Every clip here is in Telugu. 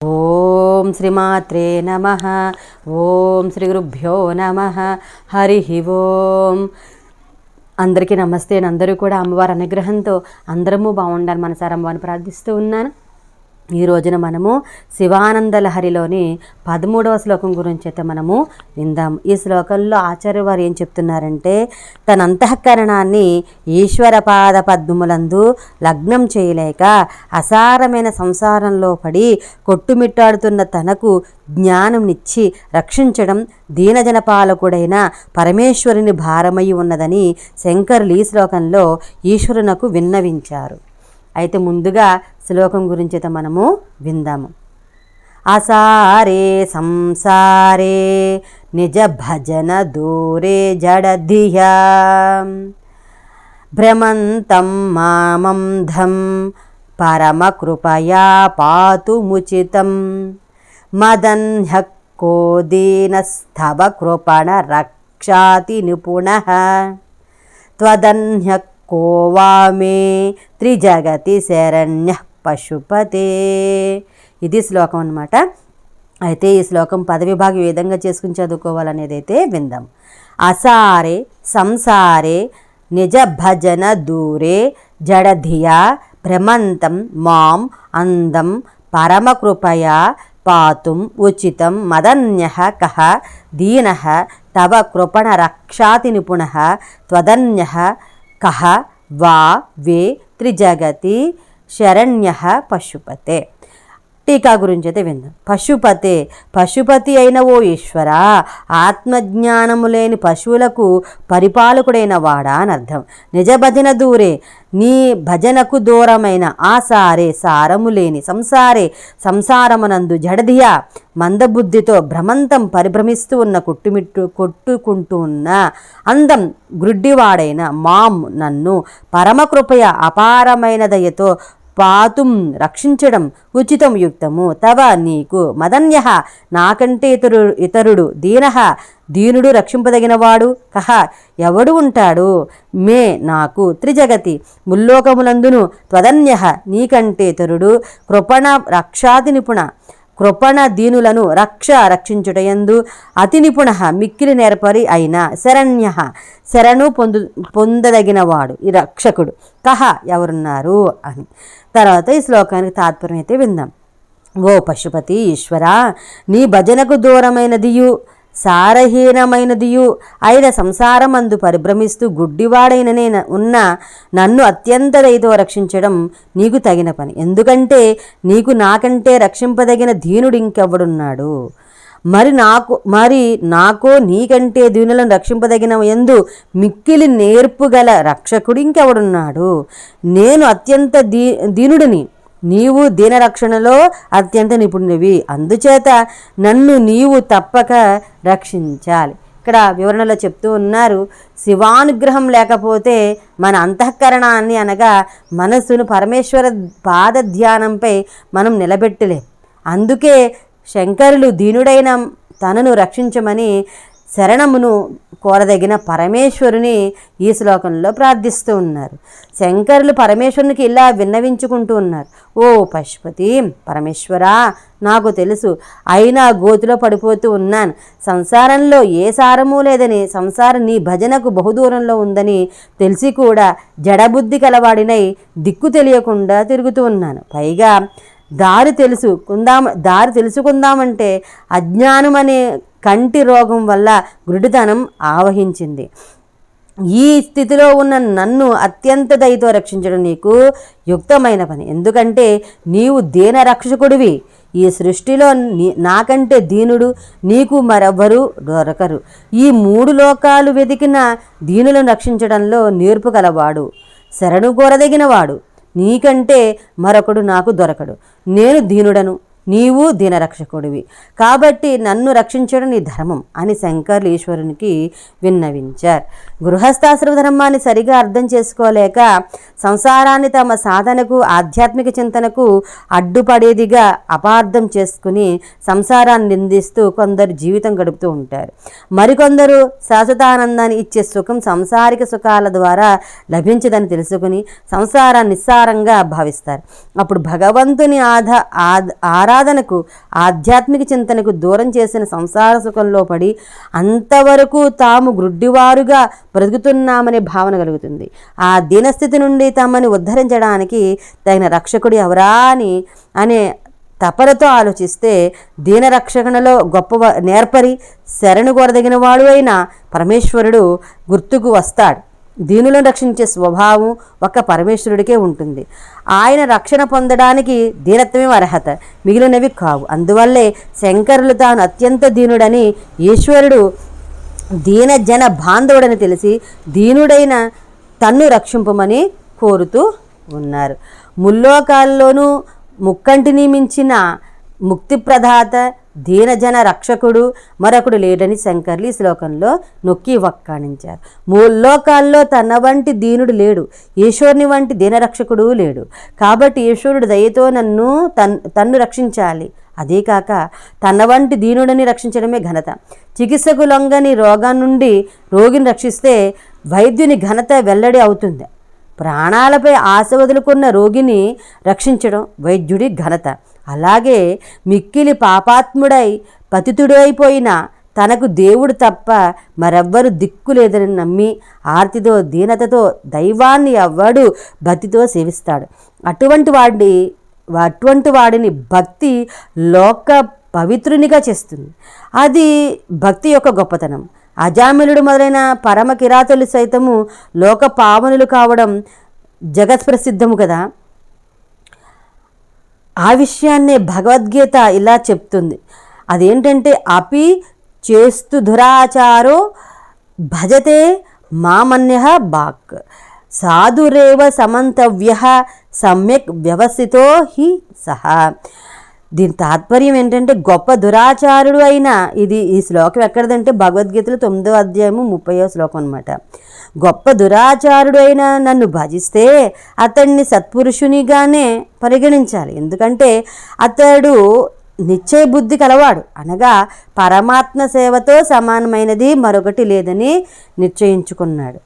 ఓం శ్రీమాత్రే నమ. ఓం శ్రీ గురుభ్యో నమ. హరి ఓం. అందరికీ నమస్తే. అందరూ కూడా అమ్మవారి అనుగ్రహంతో అందరము బాగుండాలి మనసారం అమ్మవారిని ప్రార్థిస్తూ ఉన్నాను. ఈ రోజున మనము శివానంద లహరిలోని పదమూడవ శ్లోకం గురించి అయితే మనము విందాం. ఈ శ్లోకంలో ఆచార్య వారు ఏం చెప్తున్నారంటే తన అంతఃకరణాన్ని ఈశ్వరపాద పద్మములందు లగ్నం చేయలేక అసారమైన సంసారంలో పడి కొట్టుమిట్టాడుతున్న తనకు జ్ఞానంనిచ్చి రక్షించడం దీనజన పాలకుడైన పరమేశ్వరుని భారమై ఉన్నదని శంకరులు ఈ శ్లోకంలో ఈశ్వరునకు విన్నవించారు. అయితే ముందుగా శ్లోకం గురించి అయితే మనము విందాము. అసారే సంసారే నిజ భజన దూరే జడధియ భ్రమంతం మామంధం పరమకృపయా పాతుముచితం మదన్హక్కో దీనస్థవ కృపణ రక్షాతి నిపుణ. త్వదన్యక్కో వా మే త్రిజగతి శరణ్య పశుపతే. ఇది శ్లోకం అనమాట అయితే ఈ శ్లోకం పదవిభాగం ఏ విధంగా చేసుకుని చదువుకోవాలనేది అయితే విందాం. అసారే సంసారే నిజ భజన దూరే జడధియా భ్రమంతం మాం అందం పరమకృపయా పాతుం ఉచితం మదన్య కహ దీన తవ కృపణ రక్షాతి నిపుణ త్వదన్య కహ వా వే త్రిజగతి శరణ్య పశుపతే. టీకా గురించి అయితే విందాం. పశుపతే పశుపతి అయిన ఓ ఈశ్వర ఆత్మజ్ఞానము లేని పశువులకు పరిపాలకుడైన వాడా అని అర్థం. నిజ భజన దూరే నీ భజనకు దూరమైన ఆ సారే సారము లేని సంసారే సంసారమునందు జడదియా మందబుద్ధితో భ్రమంతం పరిభ్రమిస్తూ ఉన్న కొట్టుమిట్టు కొట్టుకుంటూ ఉన్న అందం గ్రుడ్డివాడైన మాం నన్ను పరమకృపయ అపారమైన దయతో పాతుం రక్షించడం ఉచితం యుక్తము. తవ నీకు మదన్య. నాకంటే ఇతరు ఇతరుడు దీన. దీనుడు రక్షింపదగినవాడు కహ ఎవడు ఉంటాడు? మే నాకు త్రిజగతి. ముల్లోకములందును త్వదన్య. నీకంటే ఇతరుడు కృపణ రక్షాతి నిపుణ. కృపణ దీనులను రక్ష రక్షించుటయందు అతి నిపుణ మిక్కిలి నేర్పరి అయిన శరణ్య. శరణు పొందు పొందదగినవాడు ఈ రక్షకుడు. కహ ఎవరున్నారు? అని. తర్వాత ఈ శ్లోకానికి తాత్పర్యం అయితే విందాం. ఓ పశుపతి ఈశ్వర నీ భజనకు దూరమైనదియు. సారహీనమైనదియు. అయిన సంసారమందు పరిభ్రమిస్తూ గుడ్డివాడైన నేను ఉన్న నన్ను అత్యంత దయతో రక్షించడం నీకు తగిన పని. ఎందుకంటే నీకు నాకంటే రక్షింపదగిన ధీనుడు ఇంకెవ్వడున్నాడు మరి నాకు మరి నాకో నీకంటే దీనులను రక్షింపదగిన ఎందు మిక్కిలి నేర్పుగల రక్షకుడు ఇంకెవడున్నాడు నేను అత్యంత దీ దీనుడిని నీవు దీనరక్షణలో అత్యంత నిపుణుడివి. అందుచేత నన్ను నీవు తప్పక రక్షించాలి. ఇక్కడ వివరణలో చెప్తూ ఉన్నారు శివానుగ్రహం లేకపోతే మన అంతఃకరణాన్ని అనగా మనస్సును పరమేశ్వర పాద ధ్యానంపై మనం నిలబెట్టలేం. అందుకే శంకరులు దీనుడైన తనను రక్షించమని శరణమును కోరదగిన పరమేశ్వరుని ఈ శ్లోకంలో ప్రార్థిస్తూ ఉన్నారు. శంకరులు పరమేశ్వరునికి ఇలా విన్నవించుకుంటూ ఉన్నారు. ఓ పశుపతి పరమేశ్వరా నాకు తెలుసు అయినా గోతిలో పడిపోతూ ఉన్నాను. సంసారంలో ఏ సారము లేదని సంసారం నీ భజనకు బహుదూరంలో ఉందని తెలిసి కూడా జడబుద్ధి కలవాడినై దిక్కు తెలియకుండా తిరుగుతూ ఉన్నాను. పైగా దారి తెలుసుకుందాం దారి తెలుసుకుందామంటే అజ్ఞానం అనే కంటి రోగం వల్ల గురుడితనం ఆవహించింది. ఈ స్థితిలో ఉన్న నన్ను అత్యంత దయతో రక్షించడం నీకు యుక్తమైన పని. ఎందుకంటే నీవు దీన రక్షకుడివి. ఈ సృష్టిలో నీ నాకంటే దీనుడు నీకు మరెవ్వరు దొరకరు. ఈ మూడు లోకాలు వెతికిన దీనులను రక్షించడంలో నేర్పు గలవాడు. శరణు కోరదగినవాడు. నీకంటే మరొకడు నాకు దొరకడు. నేను దీనుడను. నీవు దీనరక్షకుడివి. కాబట్టి నన్ను రక్షించడం నీ ధర్మం అని శంకర్లు ఈశ్వరునికి విన్నవించారు. గృహస్థాశ్రమ ధర్మాన్ని సరిగా అర్థం చేసుకోలేక సంసారాన్ని తమ సాధనకు ఆధ్యాత్మిక చింతనకు అడ్డుపడేదిగా అపార్థం చేసుకుని సంసారాన్ని నిందిస్తూ కొందరు జీవితం గడుపుతూ ఉంటారు. మరికొందరు శాశ్వతానందాన్ని ఇచ్చే సుఖం సంసారిక సుఖాల ద్వారా లభించదని తెలుసుకుని సంసారాన్ని నిస్సారంగా భావిస్తారు. అప్పుడు భగవంతుని ఆధ ఆధ ఆరాధనకు ఆధ్యాత్మిక చింతనకు దూరం చేసిన సంసార సుఖంలో పడి అంతవరకు తాము గ్రుడ్డివారుగా బ్రతుకుతున్నామనే భావన కలుగుతుంది. ఆ దీనస్థితి నుండి తమని ఉద్ధరించడానికి తగిన రక్షకుడు ఎవరా అని అనే తపలతో ఆలోచిస్తే దీనరక్షణలో గొప్ప నేర్పరి శరణు కోరదగిన వాడు అయిన పరమేశ్వరుడు గుర్తుకు వస్తాడు. దీనులను రక్షించే స్వభావం ఒక్క పరమేశ్వరుడికే ఉంటుంది. ఆయన రక్షణ పొందడానికి దీనత్వమే అర్హత. మిగిలినవి కావు. అందువల్లే శంకరులు తాను అత్యంత దీనుడని ఈశ్వరుడు దీన జన బాంధవుడని తెలిసి దీనుడైన తన్ను రక్షింపమని కోరుతూ ఉన్నారు. ముల్లోకాల్లోనూ ముక్కంటిని మించిన ముక్తిప్రదాత దీనజన రక్షకుడు మరొకడు లేడని శంకర్లు ఈ శ్లోకంలో నొక్కి వక్కాణించారు. మూల్లోకాల్లో తన వంటి దీనుడు లేడు ఈశ్వరుని వంటి దీనరక్షకుడు లేడు. కాబట్టి ఈశ్వరుడు దయతో నన్ను తన్ తన్ను రక్షించాలి. అదే కాక తన వంటి దీనుడిని రక్షించడమే ఘనత. చికిత్సకు లొంగని రోగం నుండి రోగిని రక్షిస్తే వైద్యుని ఘనత వెల్లడి అవుతుంది. ప్రాణాలపై ఆశ వదులుకున్న రోగిని రక్షించడం వైద్యుడి ఘనత. అలాగే మిక్కిలి పాపాత్ముడై పతితుడైపోయిన తనకు దేవుడు తప్ప మరెవ్వరు దిక్కు లేదని నమ్మి ఆర్తితో దీనతతో దైవాన్ని ఎవ్వడు భక్తితో సేవిస్తాడు. అటువంటి వాడిని అటువంటి వాడిని భక్తి లోక పవిత్రునిగా చేస్తుంది. అది భక్తి యొక్క గొప్పతనం. అజామిలుడు మొదలైన పరమ కిరాతులు సైతము లోక పావనులు కావడం జగత్ప్రసిద్ధము కదా. ఆ విషయాన్నే భగవద్గీత ఇలా చెప్తుంది. అదేంటంటే అపి చేస్తు దురాచారో భజతే మామన్య బాక్. సాధురేవ సమంతవ్య సమ్యక్ వ్యవస్థితో హి సహా. దీని తాత్పర్యం ఏంటంటే గొప్ప దురాచారుడు అయిన ఇది ఈ శ్లోకం ఎక్కడదంటే భగవద్గీతలో తొమ్మిదో అధ్యాయము ముప్పయో శ్లోకం అనమాట గొప్ప దురాచారుడు అయిన నన్ను భజిస్తే అతన్ని సత్పురుషునిగానే పరిగణించాలి. ఎందుకంటే అతడు నిశ్చయ బుద్ధి కలవాడు. అనగా పరమాత్మ సేవతో సమానమైనది మరొకటి లేదని నిశ్చయించుకున్నాడు.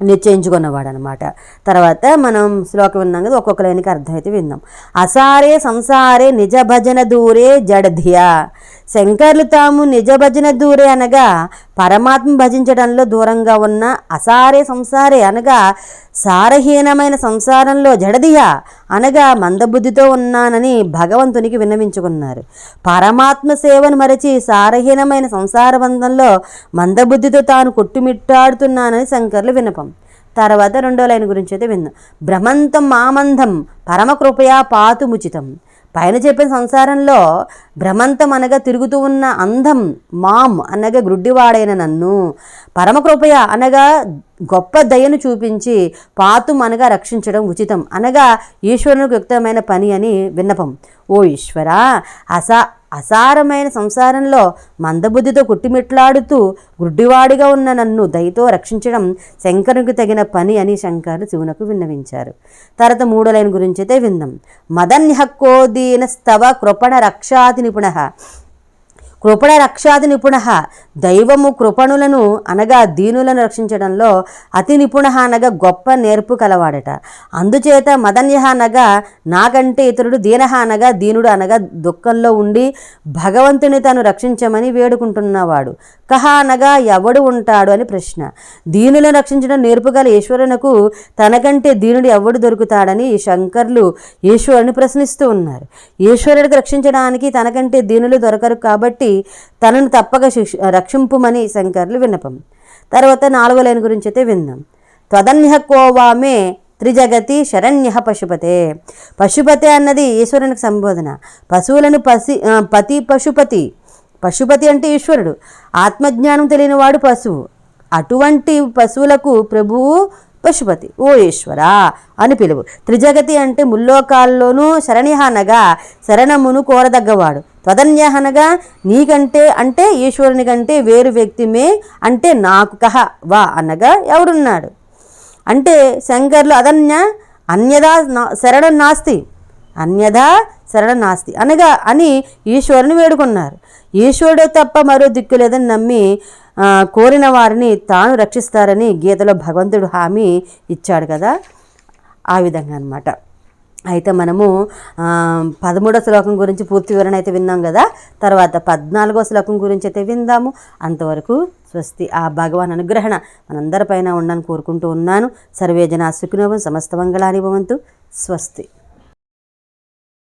నిశ్చయించుకున్నవాడు అనమాట తర్వాత మనం శ్లోకం విన్నాం కదా ఒక్కొక్క లైన్కి అర్థమైతే విందాం అసారే సంసారే నిజ భజన దూరే జడధియా. శంకర్లు తాము నిజ భజన దూరే అనగా పరమాత్మ భజించడంలో దూరంగా ఉన్న అసారే సంసారే అనగా సారహీనమైన సంసారంలో జడదియా అనగా మందబుద్ధితో ఉన్నానని భగవంతునికి విన్నవించుకున్నారు. పరమాత్మ సేవను మరచి సారహీనమైన సంసార బంధంలో మందబుద్ధితో తాను కొట్టుమిట్టాడుతున్నానని శంకర్లు వినపం తర్వాత రెండో లైన్ గురించి అయితే విందాం భ్రమంతం మామందం పరమకృపయా పాతుముచితం పైన చెప్పిన సంసారంలో భ్రమంతం అనగా తిరుగుతూ ఉన్న అందం మామ్ అనగా గ్రుడ్డివాడైన నన్ను. పరమకృపయ అనగా గొప్ప దయను చూపించి పాతుం అనగా రక్షించడం ఉచితం. అనగా ఈశ్వరునికి యుక్తమైన పని అని విన్నపం. ఓ ఈశ్వర అసా అసారమైన సంసారంలో మందబుద్ధితో కుట్టిమిట్లాడుతూ గుడ్డివాడిగా ఉన్న నన్ను దయతో రక్షించడం శంకరునికి తగిన పని అని శంకర్ శివునకు విన్నవించారు. తర్వాత మూడో లైన్ గురించి అయితే విందాం మదన్యహక్కోదీన స్తవ కృపణ రక్షాతి నిపుణ. కృపణ రక్షాది నిపుణ దైవము కృపణులను అనగా దీనులను రక్షించడంలో అతి నిపుణ అనగా గొప్ప నేర్పు కలవాడట. అందుచేత మదన్య అనగా నాకంటే ఇతరుడు దీనహ అనగా దీనుడు అనగా దుఃఖంలో ఉండి భగవంతుని తను రక్షించమని వేడుకుంటున్నవాడు. కహ అనగా ఎవడు ఉంటాడు అని ప్రశ్న. దీనులను రక్షించడం నేర్పుగల ఈశ్వరునకు తనకంటే దీనుడు ఎవడు దొరుకుతాడని శంకర్లు ఈశ్వరుని ప్రశ్నిస్తూ ఉన్నారు. ఈశ్వరుడికి రక్షించడానికి తనకంటే దీనులు దొరకరు కాబట్టి తనను తప్పక శిక్ష రక్షింపుమని శంకర్లు విన్నపం. తర్వాత నాలుగో లైన్ గురించి అయితే విందాం. త్వదన్య కోవామే త్రిజగతి శరణ్య పశుపతే. పశుపతే అన్నది ఈశ్వరునికి సంబోధన. పశువులను పసి పతి పశుపతి. పశుపతి అంటే ఈశ్వరుడు. ఆత్మజ్ఞానం తెలియనివాడు పశువు. అటువంటి పశువులకు ప్రభువు పశుపతి. ఓ ఈశ్వరా! అని పిలువు. త్రిజగతి అంటే ముల్లోకాల్లోనూ శరణిహనగా శరణమును కోరదగ్గవాడు. త్వదన్యహనగా నీకంటే అంటే ఈశ్వరుని కంటే వేరు వ్యక్తిమే అంటే నాకు కహ వా అనగా ఎవడున్నాడు? అంటే శంకర్లు అదన్య అన్యదా నా- శరణం నాస్తి. అన్యదా శరణం నాస్తి అనగా అని ఈశ్వరుని వేడుకున్నారు. ఈశ్వరుడే తప్ప మరో దిక్కు లేదని నమ్మి కోరిన వారిని తాను రక్షిస్తారని గీతలో భగవంతుడు హామీ ఇచ్చాడు కదా? ఆ విధంగా అనమాట అయితే మనము పదమూడో శ్లోకం గురించి పూర్తి వివరణ అయితే విన్నాం కదా? తర్వాత పద్నాలుగో శ్లోకం గురించి అయితే విందాము. అంతవరకు స్వస్తి. ఆ భగవాన్ అనుగ్రహణ మనందరిపైన ఉండని కోరుకుంటూ ఉన్నాను. సర్వేజన సుఖినోభం సమస్త మంగళాని భవంతు స్వస్తి.